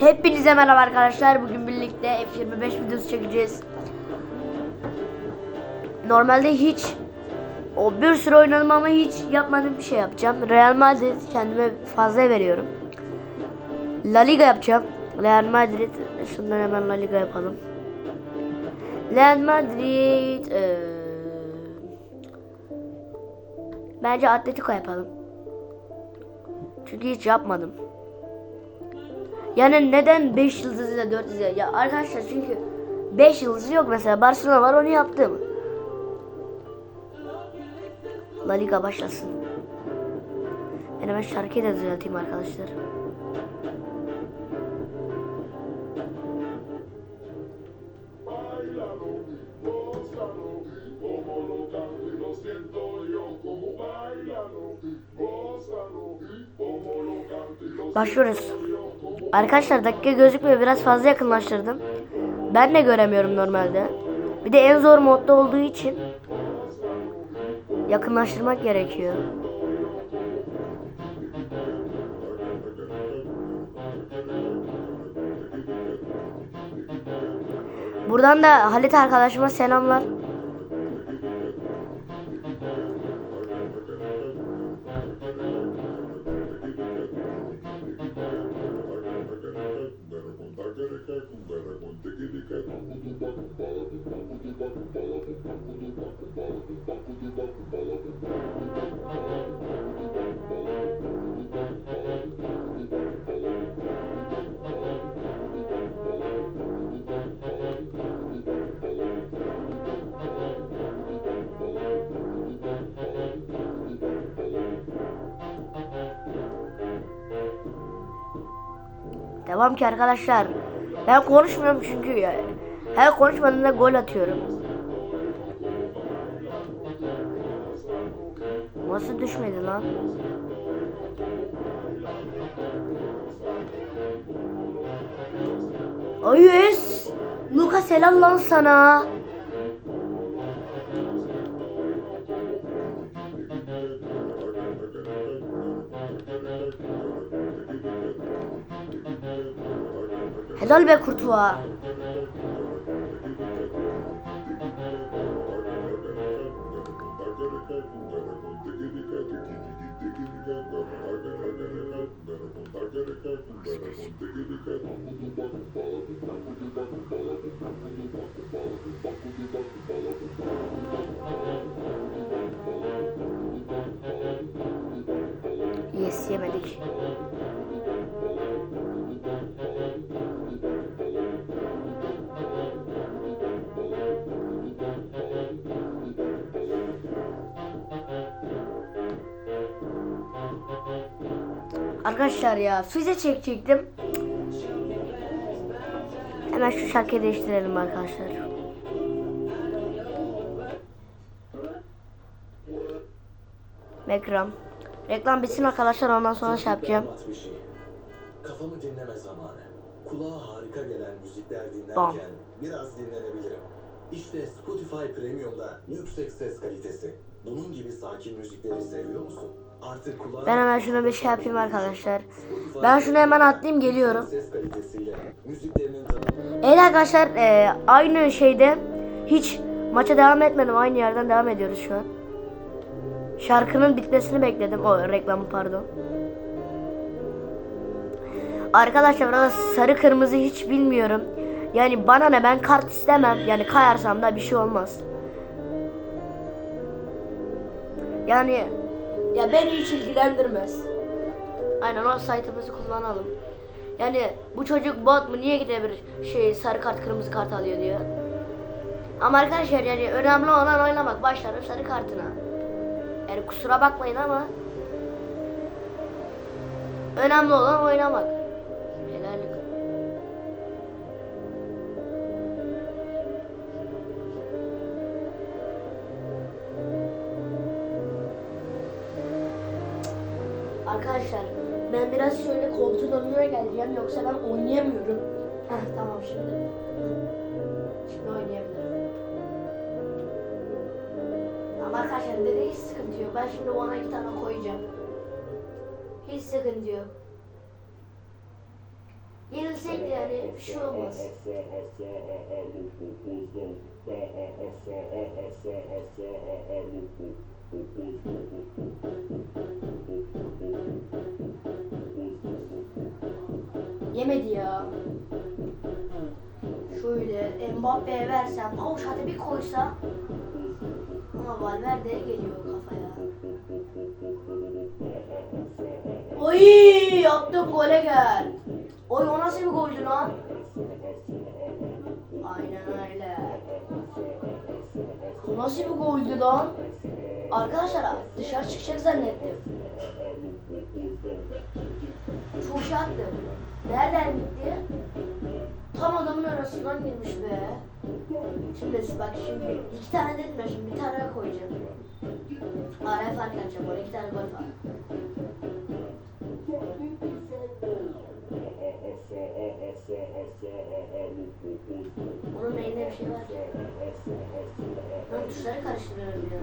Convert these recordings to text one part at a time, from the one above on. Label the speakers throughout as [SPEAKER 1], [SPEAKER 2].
[SPEAKER 1] Hepinize merhaba arkadaşlar. Bugün birlikte F25 videosu çekeceğiz. Normalde hiç o bir sürü oynadım ama hiç yapmadığım bir şey yapacağım. Real Madrid kendime fazla veriyorum. La Liga yapacağım. Real Madrid. Şundan hemen La Liga yapalım. Real Madrid. eee, bence Atletico yapalım. Çünkü hiç yapmadım. Yani neden 5 yıldızıyla 4 yıldızıyla? Ya arkadaşlar çünkü 5 yıldızı yok mesela. Barcelona var onu yaptım. La Liga başlasın. Ben hemen şarkıyı da düzelteyim arkadaşlar. Başlıyoruz. Arkadaşlar dakika gözükmüyor biraz fazla yakınlaştırdım. Ben de göremiyorum normalde. Bir de en zor modda olduğu için yakınlaştırmak gerekiyor. Buradan da Halit arkadaşıma selamlar. Devam ki arkadaşlar. Ben konuşmuyorum çünkü ya. Her konuşmadığımda gol atıyorum. Lan? Ayes! Luka selam lan sana. Helal be Kurtuğa. Yes yemedik. Arkadaşlar ya füze çekecektim. Hemen şu şarkıyı değiştirelim arkadaşlar. Reklam. Reklam bitsin arkadaşlar ondan sonra şey yapacağım.
[SPEAKER 2] Kafamı dinleme zamanı. Kulağa harika gelen müzikler dinlerken biraz dinlenebilirim. İşte Spotify Premium'da yüksek ses kalitesi. Bunun gibi sakin müzikleri seviyor musun?
[SPEAKER 1] Ben hemen şuna bir şey yapayım arkadaşlar. Ben şunu hemen atlayayım geliyorum. Evet arkadaşlar e, aynı şeyde hiç maça devam etmedim. Aynı yerden devam ediyoruz şu an. Şarkının bitmesini bekledim. O reklamı pardon. Arkadaşlar burada sarı kırmızı hiç bilmiyorum. Yani bana ne ben kart istemem. Yani kayarsam da bir şey olmaz. Yani ya beni hiç ilgilendirmez. Aynen o site'ımızı kullanalım. Yani bu çocuk bot mu niye gidebilir şey sarı kart kırmızı kart alıyor diyor. Ama arkadaşlar yani önemli olan oynamak başlarım sarı kartına. Yani kusura bakmayın ama önemli olan oynamak. Arkadaşlar ben biraz şöyle koltuğun önüne geleceğim yoksa ben oynayamıyorum. Heh tamam şimdi. Şimdi oynayabilirim. Ama arkadaşlar dedi hiç sıkıntı yok. Ben şimdi ona iki tane koyacağım. Hiç sıkıntı yok. Yenilsek de yani bir şey olmaz. Yemedi ya. Şöyle Mbappe'ye versem, Pavuşat'a bir koysa ama Valverde'ye geliyor kafaya. Oy yaptım gole gel. Oy o nasıl bir goldü lan? Aynen öyle. O nasıl bir goldü lan? Arkadaşlar dışarı çıkacak zannettim. Şey attım. Nereden gitti? Tam adamın arasından girmiş be. Şimdi bak şimdi iki tane dedim ya şimdi bir tane koyacağım. Araya fark atacağım oraya iki tane gol var. Onun bir şey var. Ben tuşları karıştırıyorum ya.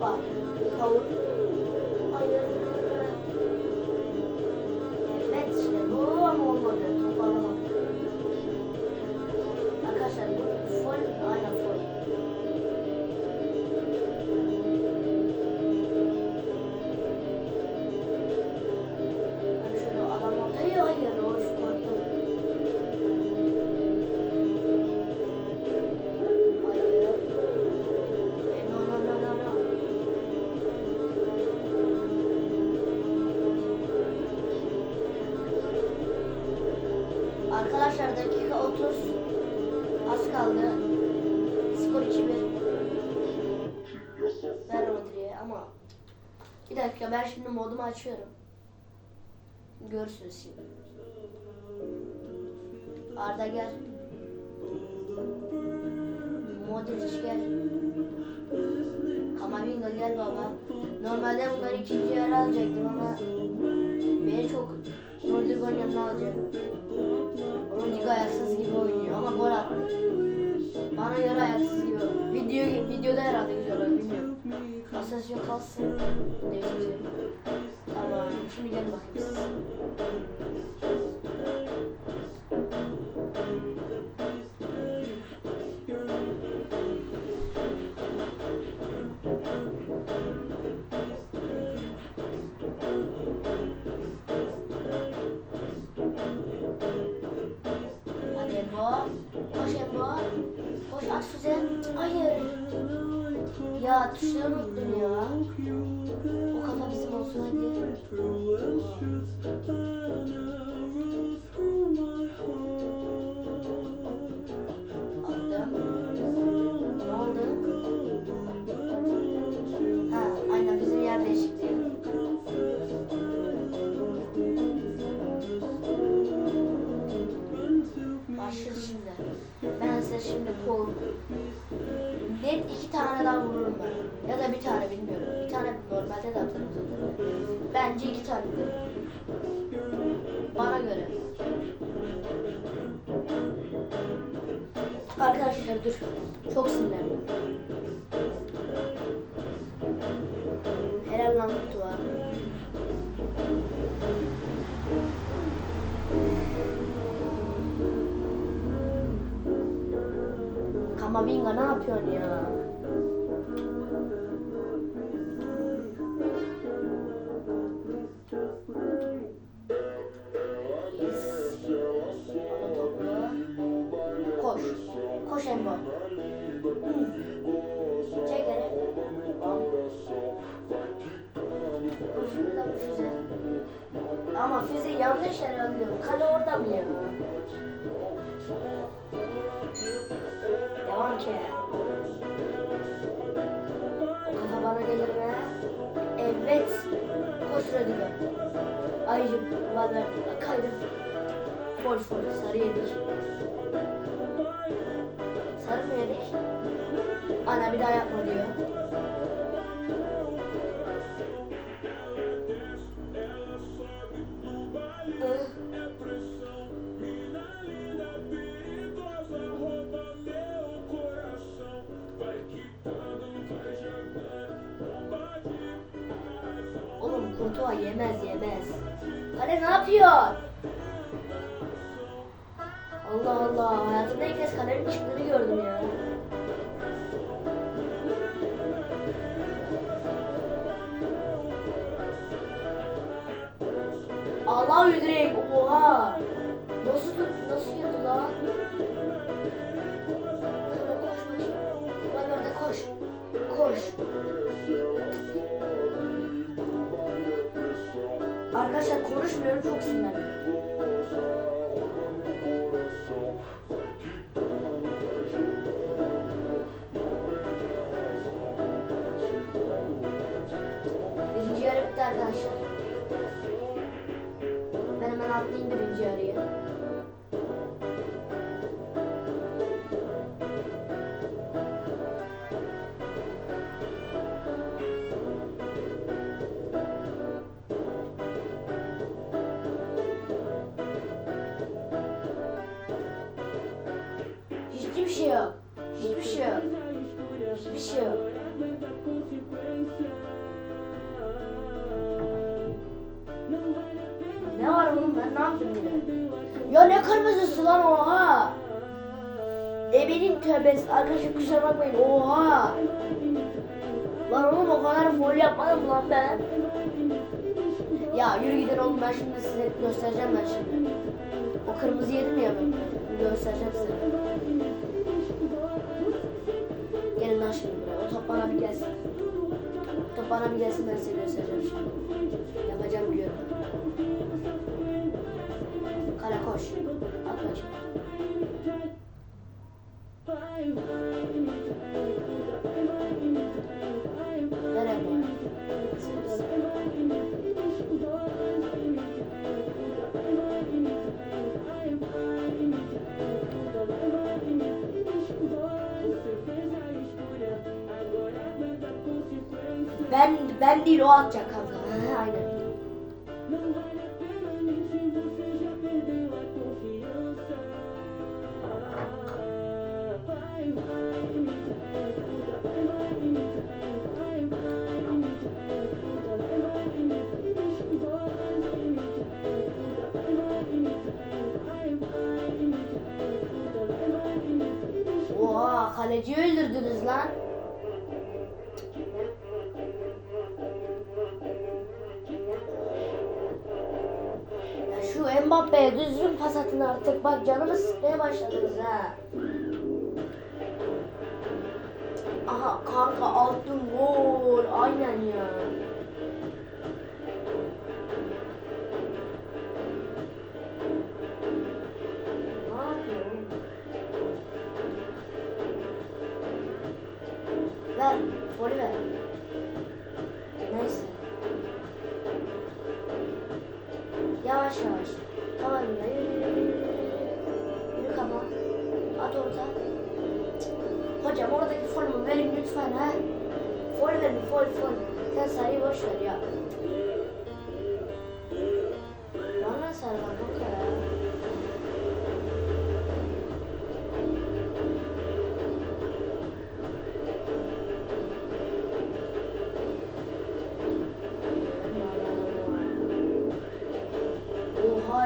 [SPEAKER 1] 吧，好 bir dakika ben şimdi modumu açıyorum. Görürsünüz şimdi. Arda gel. Modric gel. Kamavinga gel baba. Normalde bunları ikinci yarı alacaktım ama beni çok Rodrigo'nun yanına alacak. Rodrigo ayaksız gibi oynuyor ama gol attı. Bana göre ayaksız gibi. Video, videoda herhalde güzel oynuyor bilmiyorum. Asasyon kalsın. Değiştireceğim. Tamam. Şimdi gel bakayım siz. Tuşları unuttum ya. O kafa bizim olsun hadi. Bence iki tane. Bana göre. Arkadaşlar dur. Çok sinirlendim. Helal lan Tuğa. Kamavinga ne yapıyorsun ya? Koş. Koş Embo. Çek hele. Ama yanlış yere alıyorum. Kale ya? Devam ki. O kafa bana gelir mi? Evet. Koş Rodigo. Ayıcım. Ver. Kaydım. Fol fol. Sarı yedik. Sarı mı yedik? Ana bir daha yapma diyor. Kurtuğa yemez yemez. Kale ne yapıyor? Allah Allah hayatımda ilk kez kalenin çıktığını gördüm ya. Allah direkt oha. Konuşmuyorum çok sinirlendim. Birinci yarı bitti arkadaşlar. Ben hemen atlayayım birinci yarıya. Ya yürü gidin oğlum ben şimdi size göstereceğim ben şimdi. O kırmızı yedim ya ben. Göstereceğim size. Gelin lan şimdi buraya. O top bana bir gelsin. O top bana bir gelsin ben size göstereceğim şimdi. Yapacağım diyorum. Kale koş. At bakayım. Ben ben değil o atacak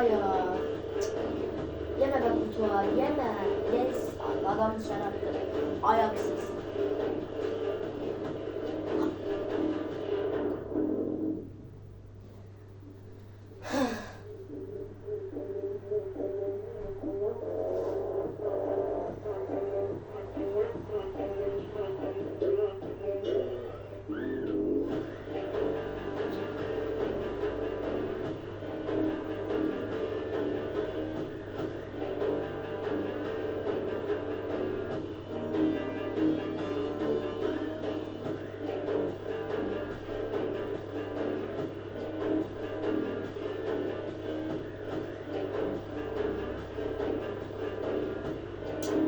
[SPEAKER 1] Ya. Yeme ben kutuğa yeme. Yes. Adam dışarı attı. Ayaksız.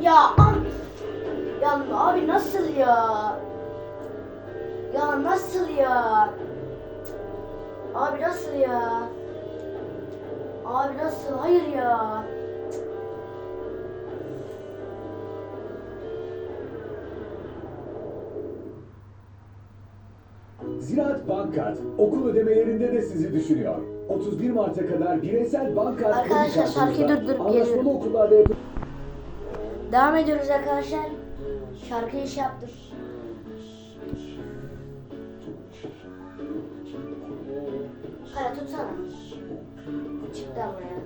[SPEAKER 1] Ya. Ya abi nasıl ya? Ya nasıl ya? Abi nasıl ya? Abi nasıl? Hayır ya.
[SPEAKER 3] Ziraat Bankkart okul ödemelerinde de sizi düşünüyor. 31 Mart'a kadar bireysel bankkart
[SPEAKER 1] Arkadaşlar, şarkıyı durdurup geliyorum.
[SPEAKER 3] Anlaşmalı okullarda yapı-
[SPEAKER 1] Devam ediyoruz arkadaşlar. Şarkıyı iş yaptık. Kara tutsana. Çıktı ama ya.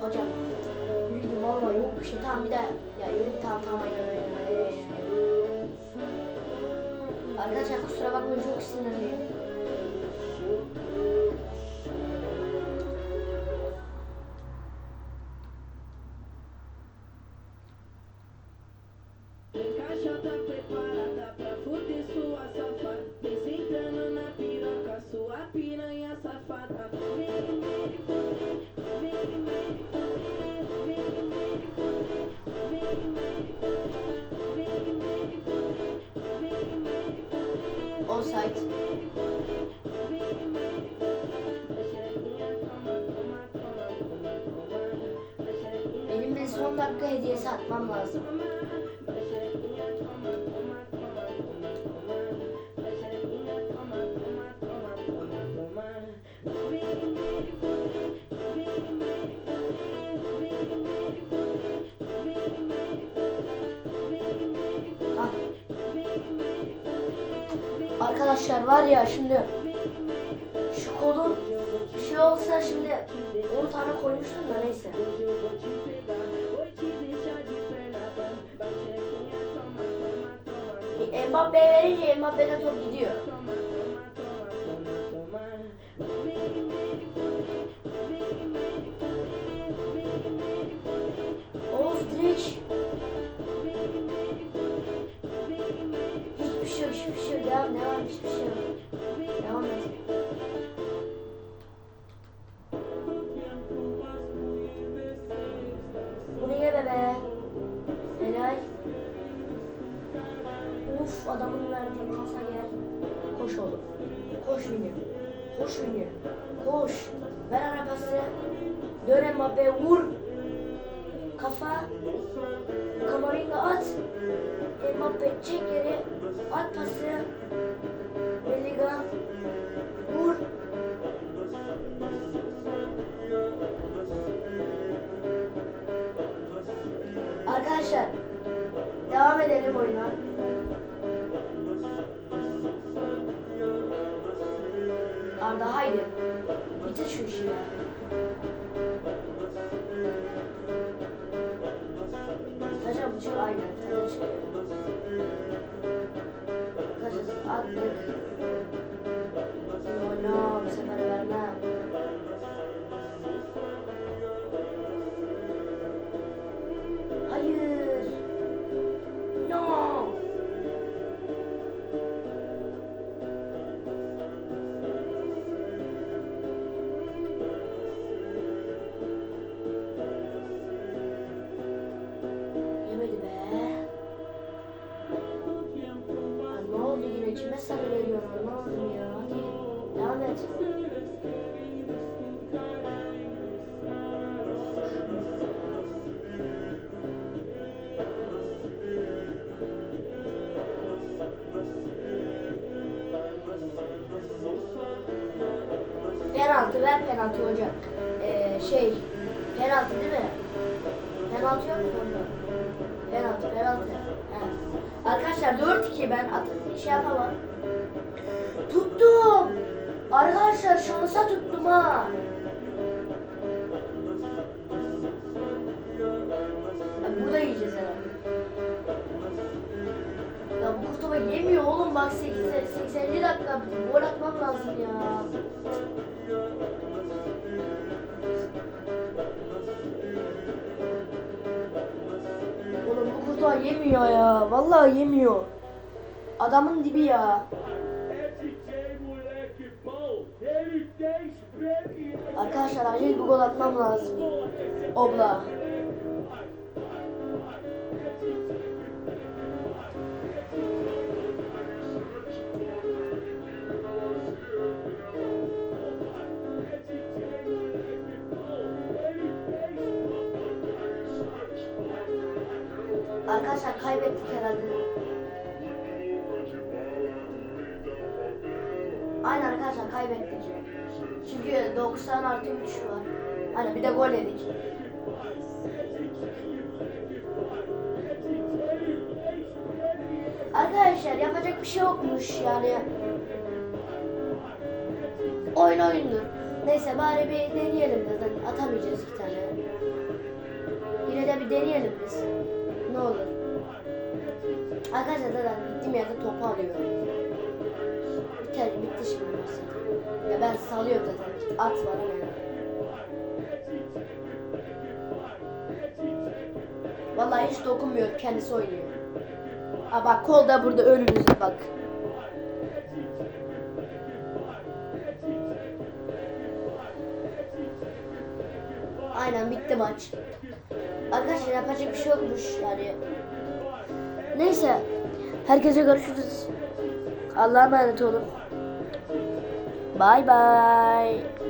[SPEAKER 1] Hocam. Yürüdüm valla yok bir şey. Bir de ya yürü tamam. Arkadaşlar kusura bakmayın çok sinirliyim. but um, Arkadaşlar var ya şimdi şu kolun bir şey olsa şimdi 10 tane koymuştum da neyse. E, Mbappe'ye verince Mbappe'den top gidiyor. hiçbir şey yok. Devam Uf adamın verdiği pasa. Koş oğlum. Koş Münir. Koş Münir. Koş. Ver ana pası. Dön Mbappe vur. Kafa. Kamaringa at. Mbappe çek yere. At pası. Bellingham. Vur. Arkadaşlar devam edelim oyuna. Arda haydi. Bitir şu işi ya. Penaltı ver penaltı hocam. Ee, şey penaltı değil mi? Penaltı yok mu onda? Penaltı penaltı. He. Arkadaşlar 4-2 ben at şey yapamam. Tuttum. Arkadaşlar şansa tuttum ha. Ya burada yiyeceğiz herhalde. Ya bu kurtuba yemiyor oğlum bak 8, 80. dakika gol atmam lazım ya. Kurtuba yemiyor ya. Vallahi yemiyor. Adamın dibi ya. Arkadaşlar acil bir gol atmam lazım. Obla. Kaybettik herhalde. Aynen arkadaşlar kaybettik. Çünkü 90 artı 3 var. Hani bir de gol yedik. Arkadaşlar yapacak bir şey yokmuş yani. Oyun oyundur. Neyse bari bir deneyelim zaten atamayacağız iki tane. Yine de bir deneyelim biz. Ne olur. Arkadaşlar zaten gittiğim yerde topu alıyorum. Biter, bitti şimdi zaten. Ya ben salıyorum zaten. At var ama. Vallahi hiç dokunmuyor. Kendisi oynuyor. Aa bak kol da burada önümüzde bak. Aynen bitti maç. Arkadaşlar yapacak bir şey yokmuş yani. Neyse. Herkese görüşürüz. Allah'a emanet olun. Bye bye.